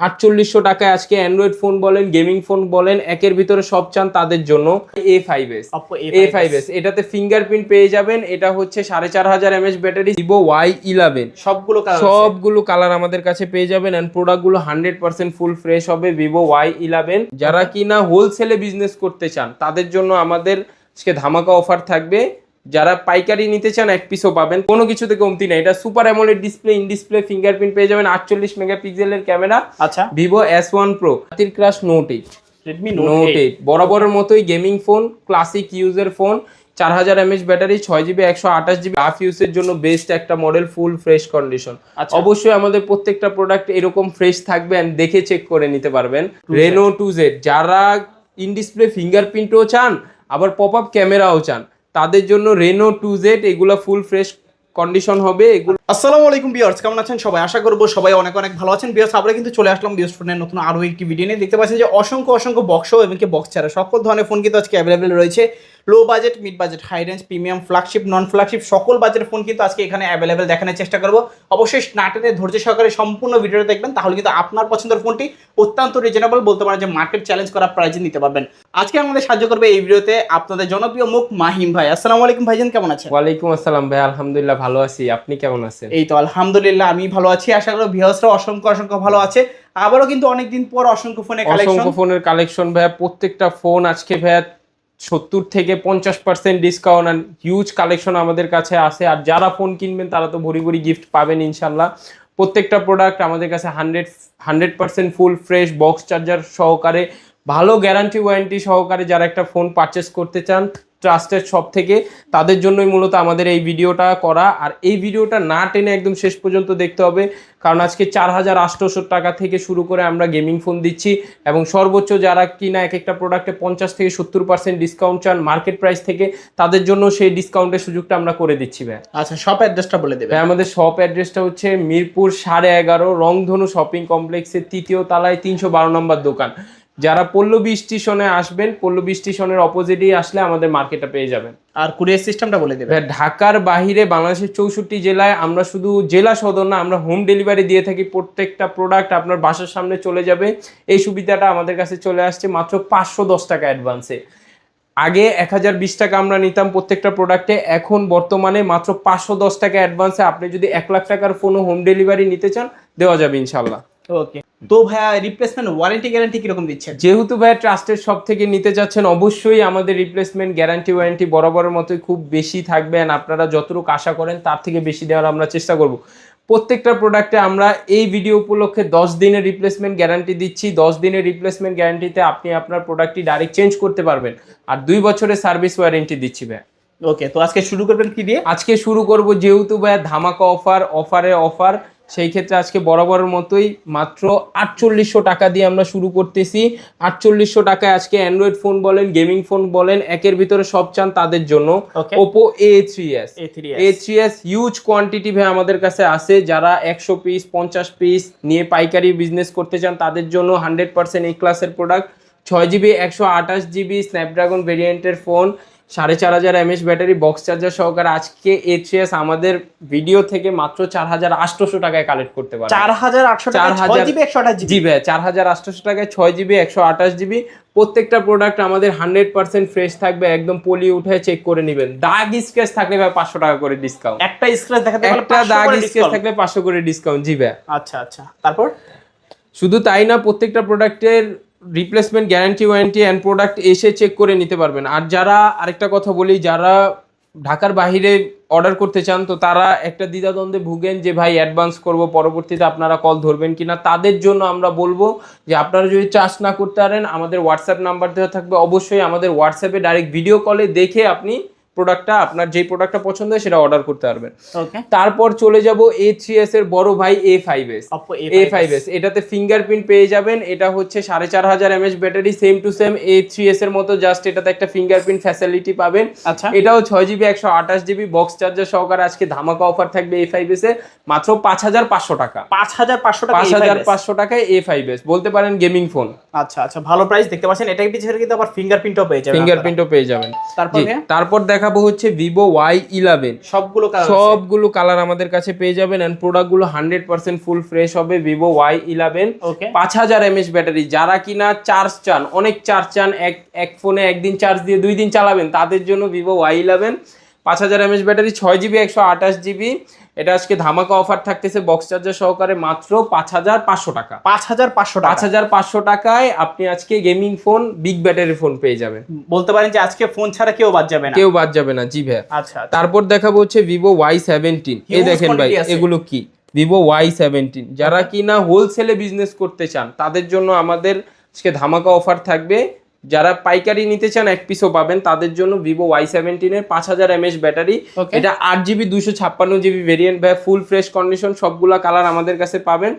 আটচল্লিশশো টাকায় আজকে অ্যান্ড্রয়েড ফোন বলেন গেমিং ফোন বলেন একের ভিতরে সব চান তাদের জন্য A five S A five S এটাতে ফিঙ্গারপ্রিন্ট পেয়ে যাবেন এটা হচ্ছে সাড়ে চার হাজার mAh battery Vivo Y eleven সবগুলো সবগুলো কালার আমাদের কাছে পেয়ে যাবেন এন্ড প্রোডাক্টগুলো হান্ড্রেড পার্সেন্ট ফুল ফ্রেশ হবে ভিভো ওয়াই ইলেভেন যারা কিনা হোলসেলে বিজনেস করতে চান তাদের জন্য আমাদের আজকে ধামাকা অফার থাকবে। যারা পাইকারি নিতে চান এক পিসও পাবেন। কোনো কিছুতে কমতি নেই। এটা super AMOLED display in display fingerprint পেয়ে যাবেন আটচল্লিশ মেগাপিক্সেলের ক্যামেরা আচ্ছা। ভিভো এস ওয়ান প্রো হাতির crush note eight Redmi note eight বরাবরের মতোই গেমিং ফোন ক্লাসিক ইউজের ফোন চার হাজার এমএচ ব্যাটারি ছয় জিবি একশো আঠাশ জিবি হাফ ইউজের জন্য বেস্ট একটা মডেল ফুল ফ্রেশ কন্ডিশন। অবশ্যই আমাদের প্রত্যেকটা প্রোডাক্ট এরকম ফ্রেশ থাকবে and দেখে চেক করে নিতে পারবেন। রেনো টু জেড যারা ইন ডিসপ্লে ফিঙ্গারপ্রিন্টও চান আবার পপ আপ ক্যামেরাও চান তাদের জন্য রেনো টু জেড এগুলো ফুল ফ্রেশ কন্ডিশন হবে এগুলো আসসালামু আলাইকুম বিয়ার্স কেমন আছেন সবাই? আশা করব সবাই অনেক অনেক ভালো আছেন। বিয়ার্স আমরা কিন্তু চলে আসলাম বিয়ার্স ফোনের নতুন আরও একটি ভিডিও নিয়ে। দেখতে পাচ্ছেন যে অসংখ্য অসংখ্য বক্স এবং কি বক্স ছাড়া সকল ধরনের ফোন কিন্তু আজকে অ্যাভেলেবেল রয়েছে। Low budget mid budget high range premium flagship non flagship সকল বাজেটের ফোন কিন্তু আজকে এখানে অ্যাভেলেবেল দেখানোর চেষ্টা করব। অবশ্যই নাটেনে ধৈর্য সহকারে সম্পূর্ণ ভিডিওটা দেখবেন, তাহলে কিন্তু আপনার পছন্দের ফোনটি অত্যন্ত রিজনেবল বলতে পারেন যে মার্কেট চ্যালেঞ্জ করা প্রাইজে নিতে পারবেন। আজকে আমাদের সাহায্য করবে এই ভিডিওতে আপনাদের জনপ্রিয় মুখ মাহিম ভাই। আসসালামু আলাইকুম ভাইজান, কেমন আছেন? ওয়ালাইকুম আসসালাম ভাই, আলহামদুলিল্লাহ ভালো আছি। আপনি কেমন আছেন? এই তো আলহামদুলিল্লাহ আমি ভালো আছি। আশা করি ভিউয়ার্সরা অসংখ্য অসংখ্য ভালো আছে। আবারও কিন্তু অনেকদিন পর অসংখ্য ফোনের কালেকশন অসংখ্য ফোনের কালেকশন ভাইয়া। প্রত্যেকটা ফোন আজকে ভাইয়া সত্তর থেকে পঞ্চাশ পার্সেন্ট ডিসকাউন্ট আর হিউজ কালেকশন আমাদের কাছে আছে। আর যারা ফোন কিনবেন তারা তো ভরি ভরি গিফট পাবেন ইনশাল্লাহ প্রত্যেকটা প্রোডাক্ট আমাদের কাছে hundred hundred percent full fresh box charger সহকারে। ভালো গ্যারান্টি ওয়ারেন্টি সহকারে যারা একটা ফোন পারচেস করতে চান ট্রাস্টেড সব থেকে। তাদের জন্যই মূলত আমাদের এই ভিডিওটা করা। আর এই ভিডিওটা না টেনে একদম শেষ পর্যন্ত দেখতে হবে। কারণ আজকে চার হাজার আটশোশো টাকা থেকে শুরু করে আমরা গেমিং ফোন দিচ্ছি। এবং সর্বোচ্চ যারা কিনা এক একটা প্রোডাক্টে পঞ্চাশ থেকে সত্তর পার্সেন্ট ডিসকাউন্ট চান মার্কেট প্রাইস থেকে তাদের জন্য সেই ডিসকাউন্টের সুযোগটা আমরা করে দিচ্ছি ভাই। আচ্ছা সব অ্যাড্রেসটা বলে দেবে আমাদের শপ অ্যাড্রেসটা হচ্ছে মিরপুর সাড়ে এগারো রংধনু শপিং কমপ্লেক্সের তৃতীয় তলায় তিনশো বারো নম্বর দোকান। যারা পল্লবী স্টেশনে আসবেন পল্লবী স্টেশনের অপোজিটেই আসলে আমাদের মার্কেটে পেয়ে যাবেন। আর কুরিয়ার সিস্টেমটা বলে দেবে ঢাকার বাহিরে বাংলাদেশের চৌষট্টি জেলায় আমরা শুধু জেলা সদর না আমরা হোম ডেলিভারি দিয়ে থাকি প্রত্যেকটা প্রোডাক্ট আপনার বাসার সামনে চলে যাবে। এই সুবিধাটা আমাদের কাছে চলে আসছে মাত্র পাঁচশো দশ টাকা অ্যাডভান্সে আগে এক হাজার বিশ টাকা আমরা নিতাম প্রত্যেকটা প্রোডাক্টে এখন বর্তমানে মাত্র পাঁচশো দশ টাকা অ্যাডভান্সে আপনি যদি এক লাখ টাকার ফোনও হোম ডেলিভারি নিতে চান দেওয়া যাবে ইনশাল্লাহ ওকে তো ভাইয়া রিপ্লেসমেন্ট ওয়ারেন্টি গ্যারান্টি কীরকম দিচ্ছেন? যেহেতু ভাই ট্রাস্টের সব থেকে নিতে যাচ্ছেন অবশ্যই আমাদের রিপ্লেসমেন্ট গ্যারান্টি ওয়ারেন্টি বরাবরের মতোই খুব বেশি থাকবে and আপনারা যতটুকু আশা করেন তার থেকে বেশি দেওয়ার আমরা চেষ্টা করব। প্রত্যেকটা প্রোডাক্টে আমরা এই ভিডিও উপলক্ষে দশ দিনের রিপ্লেসমেন্ট গ্যারান্টি দিচ্ছি। দশ দিনের রিপ্লেসমেন্ট গ্যারান্টিতে আপনি আপনার প্রোডাক্টটি ডাইরেক্ট চেঞ্জ করতে পারবেন। আর দুই বছরের সার্ভিস ওয়ারেন্টি দিচ্ছি ভাই ওকে তো আজকে শুরু করবেন কি দিয়ে? আজকে শুরু করব যেহেতু ভাই ধামাকা অফার অফারে অফার সেই ক্ষেত্রে আজকে বরাবরের মতোই মাত্র আটচল্লিশশো টাকা দিয়ে আমরা শুরু করতেছি। আটচল্লিশশো টাকায় আজকে অ্যান্ড্রয়েড ফোন বলেন গেমিং ফোন বলেন একের ভিতরে সব চান তাদের জন্য। Oppo A three S A three S huge quantity ভাই আমাদের কাছে আছে। যারা একশো পিস পঞ্চাশ পিস নিয়ে পাইকারি বিজনেস করতে চান তাদের জন্য হান্ড্রেড পার্সেন্ট এই ক্লাসের প্রোডাক্ট ছয় জিবি একশো আঠাশ জিবি স্ন্যাপড্রাগন ভেরিয়েন্টের ফোন সাড়ে চার হাজার এমএস ব্যাটারি বক্স চার্জার সহকারে আজকে এ এস আমাদের ভিডিও থেকে মাত্র চার হাজার আটশোশো টাকায় কালেক্ট করতে পারে চার হাজার আটশো চার হাজার- জিবি একশো আঠাশ জিবি চার হাজার আটশোশো টাকায় ছয় জিবি একশো আঠাশ জিবি প্রত্যেকটা প্রোডাক্ট আমাদের হান্ড্রেড পার্সেন্ট ফ্রেশ থাকবে একদম পলি উঠে চেক করে নেবেন। দাগ স্ক্র্যাচ থাকলে ভাই পাঁচশো টাকা করে ডিসকাউন্ট একটা স্ক্র্যাচ দেখাতে পারলে একটা দাগ করে স্কেচ থাকলে পাঁচশো করে ডিসকাউন্ট জি ভাই আচ্ছা আচ্ছা। তারপর? শুধু তাই না প্রত্যেকটা প্রোডাক্টের replacement guarantee warranty and product এসে চেক করে নিতে পারবেন। আর যারা আরেকটা কথা বলি, যারা ঢাকার বাহিরে অর্ডার করতে চান, তো তারা একটা দ্বিধাদ্বন্দ্বে ভুগেন যে, ভাই অ্যাডভান্স করব, পরবর্তীতে আপনারা কল ধরবেন কি না তাদের জন্য আমরা বলব যে, আপনারা যদি চার্জ না করতে পারেন, আমাদের হোয়াটসঅ্যাপ নাম্বার দেওয়া থাকবে। অবশ্যই আমাদের হোয়াটসঅ্যাপে ডাইরেক্ট ভিডিও কলে দেখে আপনি প্রোডাক্টটা আপনার যেই প্রোডাক্টটা পছন্দ হয় সেটা অর্ডার করতে পারবেন। তারপর চলে যাব এ থ্রি এস এর বড় ভাই A five S A five S এটাতে ফিঙ্গারপ্রিন্ট পেয়ে যাবেন এটা হচ্ছে সাড়ে চার হাজার mAh battery same to same A three S এর মতো জাস্ট এটাতে একটা ফিঙ্গারপ্রিন্ট ফ্যাসিলিটি পাবেন। আচ্ছা। এটাও ছয় জিবি একশো আঠাশ জিবি বক্স চার্জার সহকারে আজকে ধামাকা অফার থাকবে এ ফাইভ এস এ মাত্র পাঁচ হাজার পাঁচশো টাকা। পাঁচ হাজার পাঁচশো টাকা পাঁচ হাজার পাঁচশো টাকায় এ ফাইভ এস বলতে পারেন গেমিং ফোন আচ্ছা আচ্ছা ভালো প্রাইস দেখতে পাচ্ছেন এটার পিছনে কিন্তু আবার ফিঙ্গারপ্রিন্টও পেয়ে যাবেন ফিঙ্গারপ্রিন্টও পেয়ে যাবেন। তারপর তারপর দেখাবো দেখাবো হচ্ছে ভিভো ওয়াই ইলেভেন সবগুলো কালার সবগুলো কালার আমাদের কাছে পেয়ে যাবেন অ্যান্ড প্রোডাক্টগুলো হান্ড্রেড পার্সেন্ট ফুল ফ্রেশ হবে ভিভো ওয়াই ইলেভেন ওকে পাঁচ হাজার এমএস ব্যাটারি যারা কিনা চার্জ চান অনেক চার্জ চান এক এক ফোনে একদিন চার্জ দিয়ে দুই দিন চালাবেন তাদের জন্য ভিভো ওয়াই ইলেভেন পাঁচ হাজার এমএস ব্যাটারি ছয় জিবি একশো আঠাশ জিবি এটা আজকে ধামাকা অফার থাকতেছে বক্স চার্জার সহকারে মাত্র পাঁচ হাজার পাঁচশো টাকা। পাঁচ হাজার পাঁচশো পাঁচ হাজার পাঁচশো টাকায় আপনি আজকে gaming phone big battery phone পেয়ে যাবেন। বলতে পারেন যে আজকে ফোন ছাড়া কেউ বাদ যাবে না। কেউ বাদ যাবে না জি ভাই আচ্ছা আচ্ছা। তারপর দেখাবো হচ্ছে ভিভো ওয়াই সেভেন্টিন এই দেখেন ভাই এগুলো কি? ভিভো ওয়াই সেভেন্টিন যারা কিনা হোলসেলে বিজনেস করতে চান তাদের জন্য আমাদের আজকে ধামাকা অফার থাকবে। যারা পাইকারি নিতে চান এক পিসও পাবেন তাদের জন্য ভিভো ওয়াই সেভেন্টিনের পাঁচ হাজার এমএস ব্যাটারি। এটা আট জিবি দুশো ছাপ্পান্ন জিবি ভেরিয়েন্ট ভাই ফুল ফ্রেশ কন্ডিশন সবগুলা কালার আমাদের কাছে পাবেন।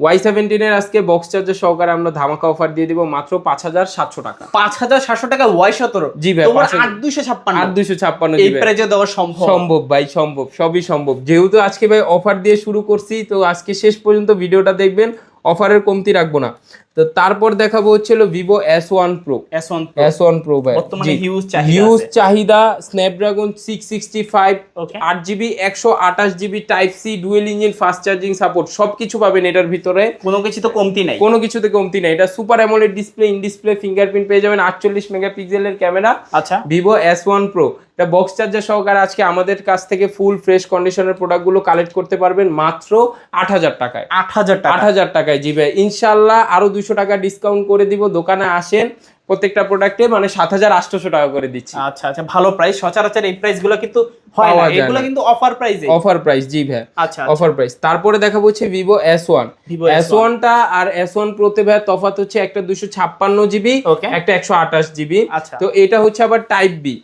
ওয়াই সেভেন্টিনের আজকে বক্স চার্জার সহকারে আমরা ধামাকা অফার দিয়ে দিব মাত্র পাঁচ হাজার সাতশো টাকা। পাঁচ হাজার সাতশো টাকা ওয়াই সতেরো। জি ভাই, তোমার 5,000 আট দুইশো ছাপ্পান্ন। আট দুশো ছাপ্পান্ন এই প্রাইজে দেওয়া সম্ভব। সম্ভব ভাই সম্ভব সবই সম্ভব। যেহেতু আজকে ভাই অফার দিয়ে শুরু করছি তো আজকে শেষ পর্যন্ত ভিডিওটা দেখবেন অফারের কমতি রাখব না। তো তারপর দেখাবো হচ্ছিল Vivo S one pro S one S one pro ভাই। বর্তমানে huge চাহিদা হিউজ চাহিদা স্ন্যাপড্রাগন সিক্স সিক্সটি ফাইভ. আট জিবি একশো আঠাশ GB type C dual engine fast charging support সবকিছু পাবেন এটার ভিতরে। কোনো কিছু তো কমতি নাই। কোনো কিছুতে কমতি নাই। এটা super AMOLED display in display fingerprint পেয়ে যাবেন আটচল্লিশ মেগাপিক্সেলের ক্যামেরা আচ্ছা। ভিভো এস ওয়ান প্রো এটা বক্স চার্জার সহকারে আজকে আমাদের কাছ থেকে ফুল ফ্রেশ কন্ডিশনের প্রোডাক্টগুলো কালেক্ট করতে পারবেন মাত্র আট হাজার টাকায়। আট হাজার আট হাজার টাকায় জি ভাই। ইনশাল্লাহ আরও দুশো টাকা ডিসকাউন্ট করে দিব দোকানে আসেন প্রত্যেকটা প্রোডাক্টে মানে সাত হাজার আটশোশো টাকা করে দিচ্ছি। আচ্ছা আচ্ছা ভালো প্রাইস সচরাচর এই প্রাইসগুলো কিন্তু হয় না। এগুলো কিন্তু অফার প্রাইসে অফার প্রাইস জি ভাই। আচ্ছা অফার প্রাইস তারপরে দেখাবো হচ্ছে ভিভো এস ওয়ান এস ওয়ানটা আর এস ওয়ান প্রোতে ভাই তফাৎ হচ্ছে একটা দুশো ছাপ্পান্ন জিবি একটা একশো আঠাশ জিবি। আচ্ছা। তো এটা হচ্ছে আবার টাইপ বি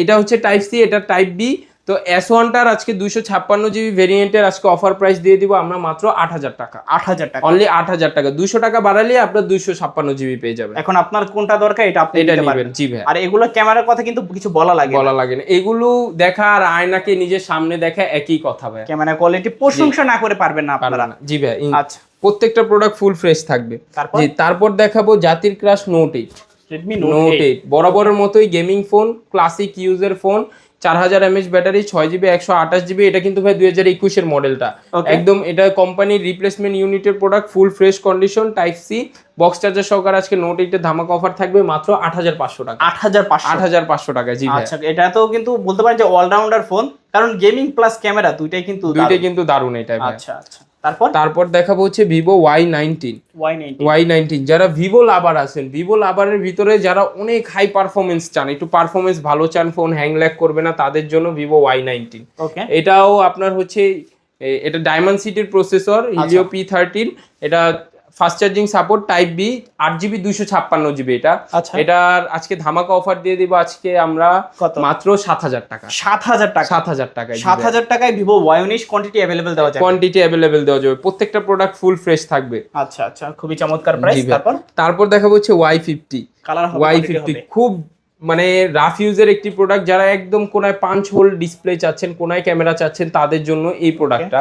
এটা হচ্ছে টাইপ সি এটা টাইপ বি তো এস ওয়ানটার আজকে দুশো ছাপ্পান্ন জিবি ভেরিয়েন্টের আজকে অফার প্রাইস দিয়ে দিব আমরা মাত্র আট হাজার টাকা। আট হাজার টাকা। অনলি আট হাজার টাকা। দুশো টাকা বাড়ালে আপনার দুইশো ছাপ্পান্ন জিবি পেয়ে যাবেন। এখন আপনার কোনটা দরকার এটা আপনি এটা নেবেন। জি ভাই আর এগুলো ক্যামেরার কথা কিন্তু কিছু বলা লাগে বলা লাগে না। এগুলো দেখা আর আয়নাকে নিজের সামনে দেখা একই কথা ভাই ক্যামেরা কোয়ালিটি প্রশংসা না করে পারবেন না আপনারা। জি ভাই আচ্ছা। প্রত্যেকটা প্রোডাক্ট ফুল ফ্রেশ থাকবে। তারপর? জি তারপর দেখাবো জাতির crush note eight Redmi note note eight বরাবরের মতোই গেমিং ফোন ক্লাসিক ইউজের ফোন চার হাজার এমএচ ব্যাটারি ছয় জিবি একশো আঠাশ জিবি এটা কিন্তু ভাই দুই হাজার একুশের মডেলটা. একদম এটা কোম্পানির রিপ্লেসমেন্ট ইউনিটের product full fresh condition type C box charger সহকারে আজকে নোট এইটের ধামাকা অফার থাকবে মাত্র আট হাজার পাঁচশো টাকা। আট হাজার পাঁচশো। আট হাজার পাঁচশো টাকা জি আচ্ছা এটা তো কিন্তু বলতে পারেন যে অলরাউন্ডার ফোন কারণ গেমিং প্লাস ক্যামেরা দুইটাই কিন্তু দুইটাই কিন্তু দারুণ এটা আচ্ছা আচ্ছা। তারপর? তারপর দেখাবো হচ্ছে Vivo Y nineteen Y ninety Y nineteen যারা ভিভো লাভার আছেন ভিভো লাভারের ভিতরে যারা অনেক হাই পারফরমেন্স চান একটু পারফরমেন্স ভালো চান ফোন হ্যাং ল্যাক করবে না তাদের জন্য ভিভো ওয়াই নাইনটিন ওকে এটাও আপনার হচ্ছে এটা ডায়মন্ড সিটির প্রসেসর হিলিও পি থার্টিন এটা fast charging support type B আট জিবি দুইশো ছাপ্পান্ন জিবি এটা। আচ্ছা। এটার আজকে ধামাকা অফার দিয়ে দিব আজকে আমরা মাত্র সাত হাজার টাকা। সাত হাজার টাকা। সাত হাজার টাকায় সাত হাজার টাকায় ভিভো ওয়াই উনিশ কোয়ান্টিটি অ্যাভেলেবেল দেওয়া যায় কোয়ান্টিটি অ্যাভেলেবেল দেওয়া যাবে। প্রত্যেকটা প্রোডাক্ট ফুল ফ্রেশ থাকবে। আচ্ছা আচ্ছা। খুবই চমৎকার প্রাইস তারপর? তারপর দেখাবো হচ্ছে Y fifty colour Y fifty খুব মানে রাফ ইউজের একটি প্রোডাক্ট যারা একদম কোনায় পাঁচ হোল ডিসপ্লে চাচ্ছেন কোনায় ক্যামেরা চাচ্ছেন তাদের জন্য এই প্রোডাক্টটা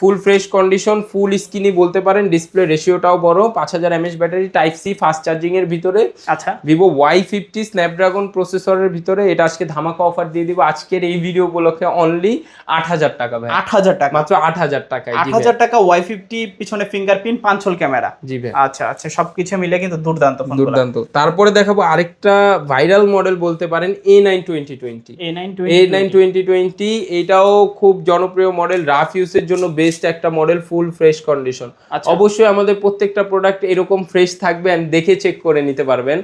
ফুল ফ্রেশ কন্ডিশন ফুল স্ক্রিনই বলতে পারেন ডিসপ্লে রেশিওটাও বড় পাঁচ হাজার mAh battery type C fast charging এর ভিতরে। আচ্ছা। ভিভো ওয়াই ফিফটি স্ন্যাপড্রাগন প্রসেসরের ভিতরে এটা আজকে ধামাকা অফার দিয়ে দিব। আজকের এই ভিডিও উপলক্ষে অনলি আট হাজার টাকা ভাই। আট হাজার টাকা। মাত্র আট হাজার টাকায় আট হাজার টাকা ওয়াই ফিফটি পিছনে ফিঙ্গারপ্রিন্ট পাঁচ হোল ক্যামেরা জি ভাই। আচ্ছা আচ্ছা সবকিছু মিলে কিন্তু দুর্দান্ত ফোন দুর্দান্ত। তারপরে দেখাবো আরেকটা ভাইরাল মডেল বলতে পারেন A nine twenty twenty A nine A nine twenty twenty এটাও খুব জনপ্রিয় মডেল রাফ ইউজের জন্য বেস্ট একটা মডেল ফুল ফ্রেশ কন্ডিশন। অবশ্যই আমাদের প্রত্যেকটা প্রোডাক্ট এরকম ফ্রেশ থাকবে দেখে চেক করে নিতে পারবেন।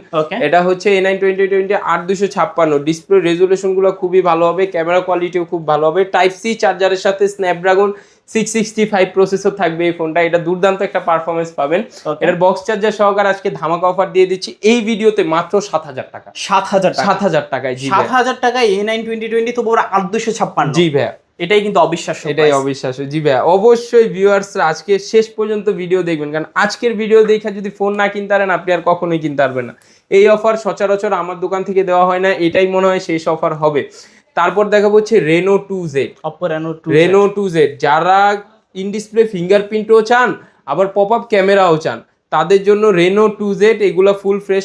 এটা হচ্ছে এ নাইন টোয়েন্টি টোয়েন্টি আট দুশো ছাপ্পান্ন। ডিসপ্লে রেজুলেশনগুলো খুবই ভালো হবে ক্যামেরা কোয়ালিটিও খুব ভালো হবে। টাইপ সি চার্জারের সাথে Snapdragon six sixty five processor থাকবে এই ফোনটা এটা দুর্দান্ত একটা পারফরমেন্স পাবেন. এটার বক্স চার্জার সহকারে আজকে ধামাকা অফার দিয়ে দিচ্ছি। এই ভিডিওতে মাত্র সাত হাজার টাকা। সাত হাজার টাকা। সাত হাজার টাকায় জি সাত হাজার টাকায় এ নাইন টোয়েন্টি টোয়েন্টি তো পুরো আট দুশো ছাপ্পান্ন। জি ভাইয়া। এটাই কিন্তু অবিশ্বাস্য এটাই। অবিশ্বাস্য। জি ভাইয়া অবশ্যই ভিউয়ার্সরা আজকে শেষ পর্যন্ত ভিডিও দেখবেন কারণ আজকের ভিডিও দেখে যদি ফোন না কিনতে পারেন আপনি আর কখনোই কিনতে পারবেন না। এই অফার সচরাচর আমার দোকান থেকে দেওয়া হয় না এটাই মনে হয় শেষ অফার হবে। তারপর দেখাবো হচ্ছে Reno two Z Oppo Reno 2 Reno two Z যারা ইন ডিসপ্লে ফিঙ্গারপ্রিন্টও চান আবার পপ আপ ক্যামেরাও চান তাদের জন্য রেনো টু জেড এগুলো ফুল ফ্রেশ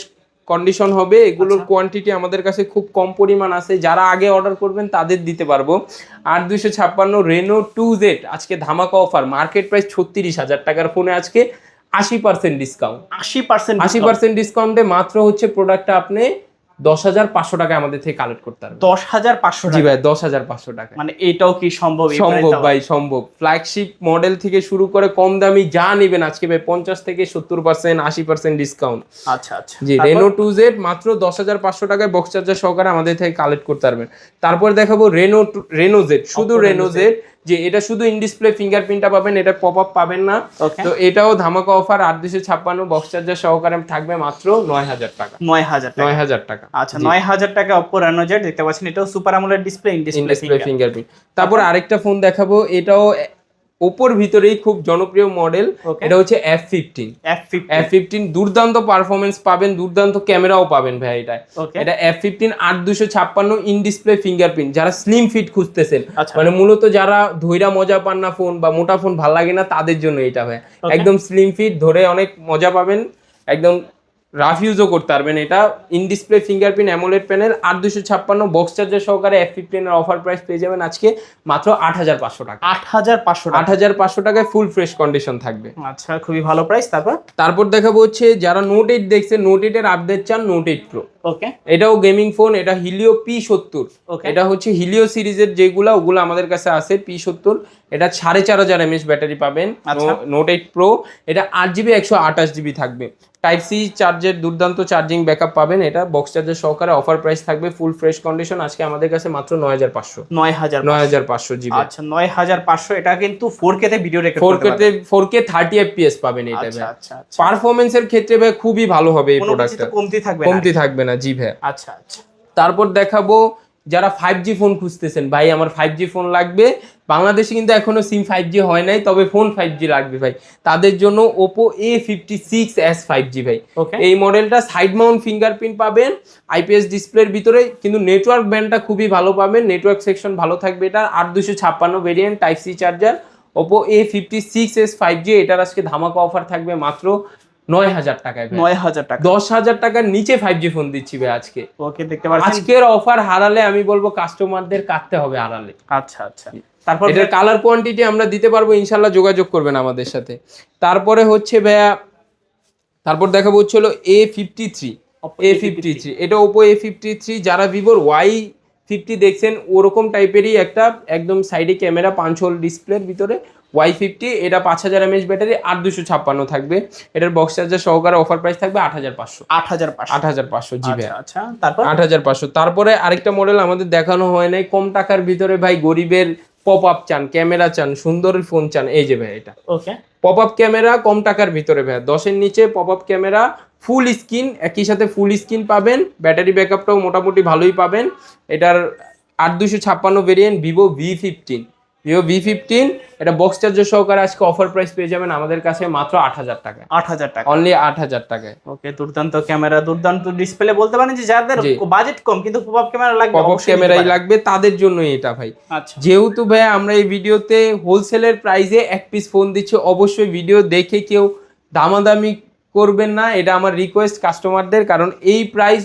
কন্ডিশন হবে এগুলোর আচ্ছা। কোয়ান্টিটি আমাদের কাছে খুব কম পরিমাণ আছে যারা আগে অর্ডার করবেন তাদের দিতে পারব। আর দুইশো ছাপ্পান্ন রেনো টু জেড আজকে ধামাকা অফার মার্কেট প্রাইস ছত্রিশ হাজার টাকার ফোনে আজকে আশি পার্সেন্ট ডিসকাউন্ট আশি পার্সেন্ট আশি পার্সেন্ট ডিসকাউন্টে মাত্র হচ্ছে প্রোডাক্টটা আপনি দশ হাজার পাঁচশো টাকা আমাদের থেকে কালেক্ট করতে পারবেন দশ হাজার পাঁচশো জি ভাই দশ হাজার পাঁচশো টাকা মানে এটাও কি সম্ভব? সম্ভব ভাই সম্ভব। ফ্ল্যাগশিপ মডেল থেকে শুরু করে কম দামি যা নেবেন আজকে ভাই পঞ্চাশ থেকে সত্তর পার্সেন্ট আশি পার্সেন্ট ডিসকাউন্ট আচ্ছা আচ্ছা। জি রেনো টু জেড মাত্র দশ হাজার পাঁচশো টাকায় বক্স চার্জার সহকারে আমাদের থেকে কালেক্ট করতে পারবেন। তারপর দেখাবো রেনো রেনো জেড শুধু রেনো জেড যে এটা শুধু ইন ডিসপ্লে ফিঙ্গারপ্রিন্টটা পাবেন এটা পপ আপ পাবেন না। তো এটাও ধামাকা অফার আট দুশো ছাপ্পান্ন বক্স চার্জার সহকারে থাকবে মাত্র নয় হাজার টাকা। নয় হাজার টাকা। নয় হাজার টাকা। আচ্ছা নয় হাজার টাকা অপো রেনো জেড দেখতে পাচ্ছেন এটাও সুপার আমলের display in display display fingerprint তারপর আরেকটা ফোন দেখাবো এটাও ওপোর ভিতরেই খুব জনপ্রিয় মডেল এটা হচ্ছে F fifteen F fifty F fifteen দুর্দান্ত পারফরমেন্স পাবেন দুর্দান্ত ক্যামেরাও পাবেন ভাই ওকে এটা এফ ফিফটিন আট দুশো ছাপ্পান্ন ইন ডিসপ্লে ফিঙ্গারপ্রিন্ট যারা স্লিম ফিট খুঁজতেছেন আচ্ছা। মানে মূলত যারা ধৈরা মজা পান না ফোন বা মোটা ফোন ভালো লাগে না তাদের জন্য এটা ভাই। একদম স্লিম ফিট ধরে অনেক মজা পাবেন একদম রাফ ইউজও করতে পারবেন এটা। In display fingerprint AMOLED panel আট দুশো ছাপ্পান্ন বক্স চার্জার সহকারে এফ ফিফটিনের অফার প্রাইস পেয়ে যাবেন আজকে মাত্র আট হাজার পাঁচশো টাকা। আট হাজার পাঁচশো আট হাজার পাঁচশো টাকায় ফুল ফ্রেশ কন্ডিশন থাকবে। আচ্ছা খুবই ভালো প্রাইস তারপর? তারপর দেখাবো হচ্ছে যারা নোট এইট দেখছে নোট এইটের আপডেট চান নোট এইট প্রো ওকে এটাও গেমিং ফোন এটা হিলিও পি সত্তর। এটা হচ্ছে হিলিও সিরিজের যেগুলো ওগুলো আমাদের কাছে আছে পি সত্তর। এটা সাড়ে চার হাজার এমএস ব্যাটারি পাবেন। নোট এইট প্রো এটা আট জিবি একশো আঠাশ জিবি থাকবে। টাইপ সি চার্জের দুর্দান্ত চার্জিং ব্যাকআপ পাবেন। এটা বক্স চার্জার সহকারে অফার প্রাইস থাকবে ফুল ফ্রেশ কন্ডিশন আজকে আমাদের কাছে মাত্র নয় হাজার পাঁচশো। নয় হাজার নয় হাজার পাঁচশো জিবি আচ্ছা নয় হাজার পাঁচশো। এটা কিন্তু ফোর কে তে ভিডিও রেকর্ড ফোর কে তে ফোর কে থার্টি এফপিএস পাবেন এটা আচ্ছা ভাই আচ্ছা। আচ্ছা পারফরমেন্সের ক্ষেত্রে ভাই খুবই ভালো হবে এই প্রোডাক্টটা কমতি থাকবে কমতি থাকবে না। জি ভাই আচ্ছা আচ্ছা। তারপর দেখাবো যারা ফাইভ জি ফোন খুঁজতেছেন। ভাই আমার ফাইভ জি ফোন লাগবে। বাংলাদেশে কিন্তু এখনও সিম ফাইভ জি হয় নাই তবে ফোন ফাইভ জি লাগবে ভাই। তাদের জন্য Oppo A fifty six S five G ভাই। এই মডেলটা সাইড মাউন্ট ফিঙ্গারপ্রিন্ট পাবেন আইপিএস ডিসপ্লের ভিতরে কিন্তু নেটওয়ার্ক ব্যান্ডটা খুবই ভালো পাবেন। নেটওয়ার্ক সেকশন ভালো থাকবে এটা। আট দুশো ছাপ্পান্ন variant type C charger Oppo A fifty six S five G এটার আজকে ধামাকা অফার থাকবে মাত্র নয় হাজার টাকায় নয় হাজার টাকা। দশ হাজার টাকার নিচে ফাইভ জি ফোন দিচ্ছি ভাই আজকে। ওকে দেখতে পাচ্ছেন? আজকের অফার হারালে আমি বলব কাস্টমারদের কাটতে হবে হারালে। আচ্ছা আচ্ছা। তারপর এটার কালার কোয়ান্টিটি আমরা দিতে পারব ইনশাল্লাহ যোগাযোগ করবেন আমাদের সাথে। তারপরে হচ্ছে ভাইয়া তারপর দেখাবো হচ্ছে হলো A fifty three A fifty three এটা ওপো এ ফিফটি থ্রি যারা ভিভোর ওয়াই ফিফটি দেখছেন ওরকম টাইপেরই একটা একদম সাইডে ক্যামেরা পাঁচ হোল ডিসপ্লের ভিতরে ওয়াই ফিফটি এটা পাঁচ হাজার এমএচ ব্যাটারি আট দুশো ছাপ্পান্ন থাকবে। এটার বক্স চার্জার সহকারে অফার প্রাইস থাকবে আট হাজার পাঁচশো। আট হাজার পাঁচশো। আট হাজার পাঁচশো জি ভাই আচ্ছা আচ্ছা তারপর? আট হাজার পাঁচশো। তারপরে আরেকটা মডেল আমাদের দেখানো হয় নাই কম টাকার ভিতরে ভাই গরিবের পপ আপ চান ক্যামেরা চান সুন্দর ফোন চান এই যে ভাই এটা। ওকে পপ আপ ক্যামেরা কম টাকার ভিতরে ভাই দশের নিচে pop up camera full screen একই সাথে ফুল স্ক্রিন পাবেন। ব্যাটারি ব্যাকআপটাও মোটামুটি ভালোই পাবেন। এটার আট দুশো ছাপ্পান্ন variant Vivo V fifteen Vivo V fifteen এটা বক্স চার্জার সহকারে আজকে অফার প্রাইস পেয়ে যাবেন আমাদের কাছে মাত্র আট হাজার টাকা আট হাজার টাকা। অনলি আট হাজার টাকায়। ওকে দুর্দান্ত ক্যামেরা দুর্দান্ত ডিসপ্লে বলতে পারেন যে যাদের বাজেট কম কিন্তু পপ ক্যামেরা লাগবে পপ ক্যামেরাই লাগবে তাদের জন্যই এটা ভাই। আচ্ছা। যেহেতু ভাই আমরা এই ভিডিওতে হোলসেলের প্রাইসে এক পিস ফোন দিচ্ছি অবশ্যই ভিডিও দেখে কেউ দামাদামি করবেন না এটা আমার রিকোয়েস্ট কাস্টমারদের কারণ এই প্রাইস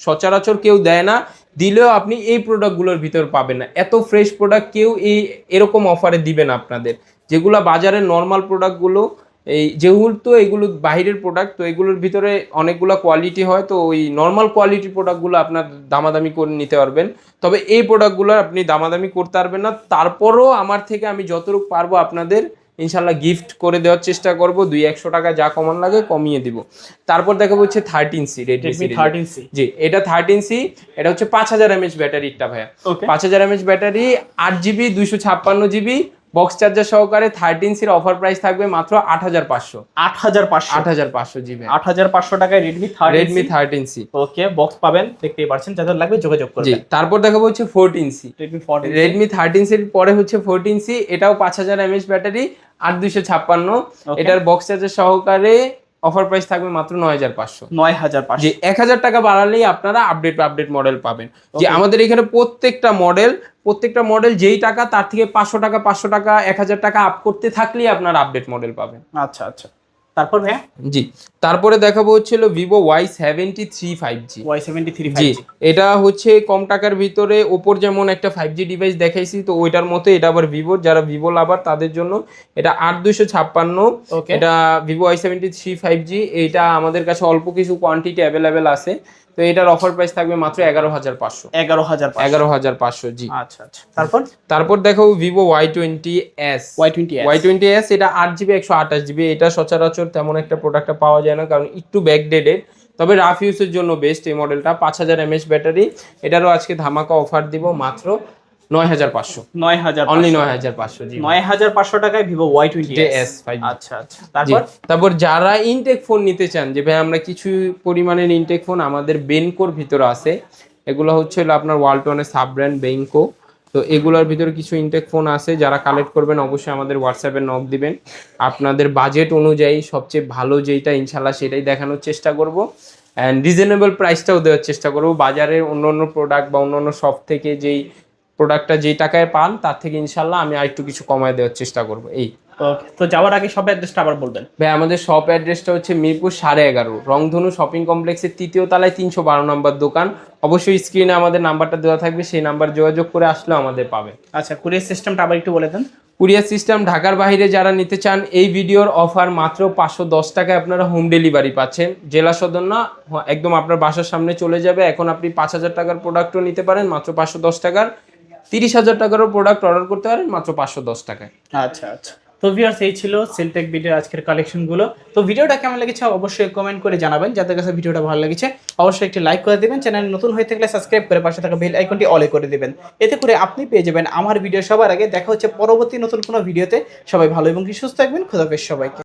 সচরাচর কেউ দেয় না। দিলেও আপনি এই প্রোডাক্টগুলোর ভিতর পাবেন না। এত ফ্রেশ প্রোডাক্ট কেউ এই, এরকম অফারে দিবে না আপনাদের। যেগুলো বাজারের নর্মাল প্রোডাক্টগুলো এই যেহেতু এগুলো বাইরের প্রোডাক্ট তো এগুলোর ভিতরে অনেকগুলো কোয়ালিটি হয়, তো ওই নর্মাল কোয়ালিটির প্রোডাক্টগুলো আপনার দামাদামি করে নিতে পারবেন। তবে এই প্রোডাক্টগুলো আপনি দামাদামি করতে পারবেন না। তারপরও আমার থেকে আমি যতটুকু পারব আপনাদের ইনশাল্লাহ গিফট করে দেওয়ার চেষ্টা করব। দুই একশো টাকা যা কমান লাগে কমিয়ে দিব। তারপর দেখাবো হচ্ছে thirteen C Redmi Redmi thirteen C G এটা থার্টিন সি এটা হচ্ছে পাঁচ হাজার এমএচ ব্যাটারিটা ভাইয়া। পাঁচ হাজার এমএচ ব্যাটারি আট জিবি দুইশো ছাপ্পান্ন জিবি বক্স চার্জার সহকারে থার্টিন সির অফার প্রাইস থাকবে মাত্র আট হাজার পাঁচশো। আট হাজার পাঁচশো। আট হাজার পাঁচশো জিবি আট হাজার পাঁচশো টাকায় Redmi Redmi thirteen C okay box পাবেন দেখতেই পাচ্ছেন যাদের লাগবে যোগাযোগ করবে তারপর দেখাবো হচ্ছে fourteen C Redmi fourteen Redmi thirteen সির পরে হচ্ছে ফোরটিন সি এটাও পাঁচ হাজার এমএচ ব্যাটারি আট দুইশো ছাপ্পান্ন। এটার বক্স চার্জার সহকারে অফার প্রাইস থাকবে মাত্র নয় হাজার পাঁচশো। নয় হাজার পাঁচশো। যে এক হাজার টাকা বাড়ালেই আপনারা আপডেট আপডেট মডেল পাবেন। যে আমাদের এখানে প্রত্যেকটা মডেল প্রত্যেকটা মডেল যেই টাকা তার থেকে পাঁচশো টাকা পাঁচশো টাকা এক হাজার টাকা আপ করতে থাকলেই আপনারা আপডেট মডেল পাবেন। আচ্ছা আচ্ছা। তারপর ভাইয়া? জি তারপরে দেখাবো হচ্ছিল Vivo Y seventy three five G Y seventy three G এটা হচ্ছে কম টাকার ভিতরে ওপর যেমন একটা ফাইভ জি ডিভাইস দেখাইছি তো ওইটার মতো এটা আবার ভিভো যারা ভিভো লাভার তাদের জন্য এটা আট দুশো ছাপ্পান্ন। এটা Vivo Y seventy three five G এইটা আমাদের কাছে অল্প কিছু কোয়ান্টিটি অ্যাভেলেবেল আছে। তো এটার অফার প্রাইস থাকবে মাত্র এগারো হাজার পাঁচশো। এগারো হাজার এগারো হাজার পাঁচশো জি। আচ্ছা আচ্ছা। তারপর? তারপর দেখো Vivo Y twenty S Y twenty Y twenty S এটা আট জিবি একশো আঠাশ জিবি এটা সচরাচর তেমন একটা প্রোডাক্টটা পাওয়া যায় না কারণ একটু ব্যাকডেটেড তবে রাফ ইউজের জন্য বেস্ট এই মডেলটা পাঁচ হাজার এমএস ব্যাটারি এটারও আজকে ধামাকা অফার দিব মাত্র নয় হাজার পাঁচশো। নয় হাজার অনলি নয় হাজার পাঁচশো জি। নয় হাজার পাঁচশো টাকায় Vivo Y twenty S five আচ্ছা আচ্ছা। তারপর? তারপর যারা ইনটেক ফোন নিতে চান যে ভাই আমরা কিছু পরিমাণের ইনটেক ফোন আমাদের বেনকোর ভিতরে আছে। এগুলো হচ্ছে হলো আপনার ওয়ালটনের সাব ব্র্যান্ড বেঙ্কো তো এগুলোর ভিতরে কিছু ইনটেক ফোন আছে যারা কালেক্ট করবেন অবশ্যই আমাদের হোয়াটসঅ্যাপে নক দিবেন। আপনাদের বাজেট অনুযায়ী সবচেয়ে ভালো যেইটা ইনশাল্লাহ সেটাই দেখানোর চেষ্টা করব। অ্যান্ড রিজনেবল প্রাইসটাও দেওয়ার চেষ্টা করব। বাজারের অন্য অন্য প্রোডাক্ট বা অন্য অন্য শপ থেকে যেই প্রোডাক্টটা যেই টাকায় পান তার থেকে ইনশাল্লাহ আমি আরেকটু কিছু কমায় দেওয়ার চেষ্টা করব। এই। ওকে তো যাওয়ার আগে সব অ্যাড্রেসটা আবার বলবেন। ভাই আমাদের শপ অ্যাড্রেসটা হচ্ছে মিরপুর সাড়ে এগারো। রংধনু শপিং কমপ্লেক্সের তৃতীয় তলায় তিনশো বারো নম্বর দোকান। অবশ্যই স্ক্রিনে আমাদের নাম্বারটা দেওয়া থাকবে সেই নাম্বার যোগাযোগ করে আসলেও আমাদের পাবে। আচ্ছা কুরিয়ার সিস্টেমটা আবার একটু বলে দেন। কুরিয়ার সিস্টেম ঢাকার বাইরে যারা নিতে চান এই ভিডিওর অফার মাত্র পাঁচশো দশ টাকায় আপনারা হোম ডেলিভারি পাচ্ছেন। জেলা সদর না একদম আপনার বাসার সামনে চলে যাবে। এখন আপনি পাঁচ হাজার টাকার প্রোডাক্টও নিতে পারেন মাত্র পাঁচশো দশ টাকার। তিরিশ হাজার টাকারও প্রোডাক্ট অর্ডার করতে পারেন, মাত্র পাঁচশো দশ টাকায়। আচ্ছা আচ্ছা। তো ভিউয়ার্স এই ছিল সেলটেক ভিডিওর আজকের কালেকশনগুলো তো ভিডিওটা কেমন লেগেছে অবশ্যই কমেন্ট করে জানাবেন, যাদের কাছে ভিডিওটা ভালো লেগেছে। অবশ্যই একটি লাইক করে দেবেন চ্যানেল নতুন হয়ে থাকলে সাবস্ক্রাইব করে পাশে থাকা বেল আইকনটি অলে করে দেবেন। এতে করে আপনি পেয়ে যাবেন আমার ভিডিও সবার আগে। দেখা হচ্ছে পরবর্তী নতুন কোনো ভিডিওতে সবাই ভালো এবং কি সুস্থ থাকবেন। খোদাফেজ সবাইকে।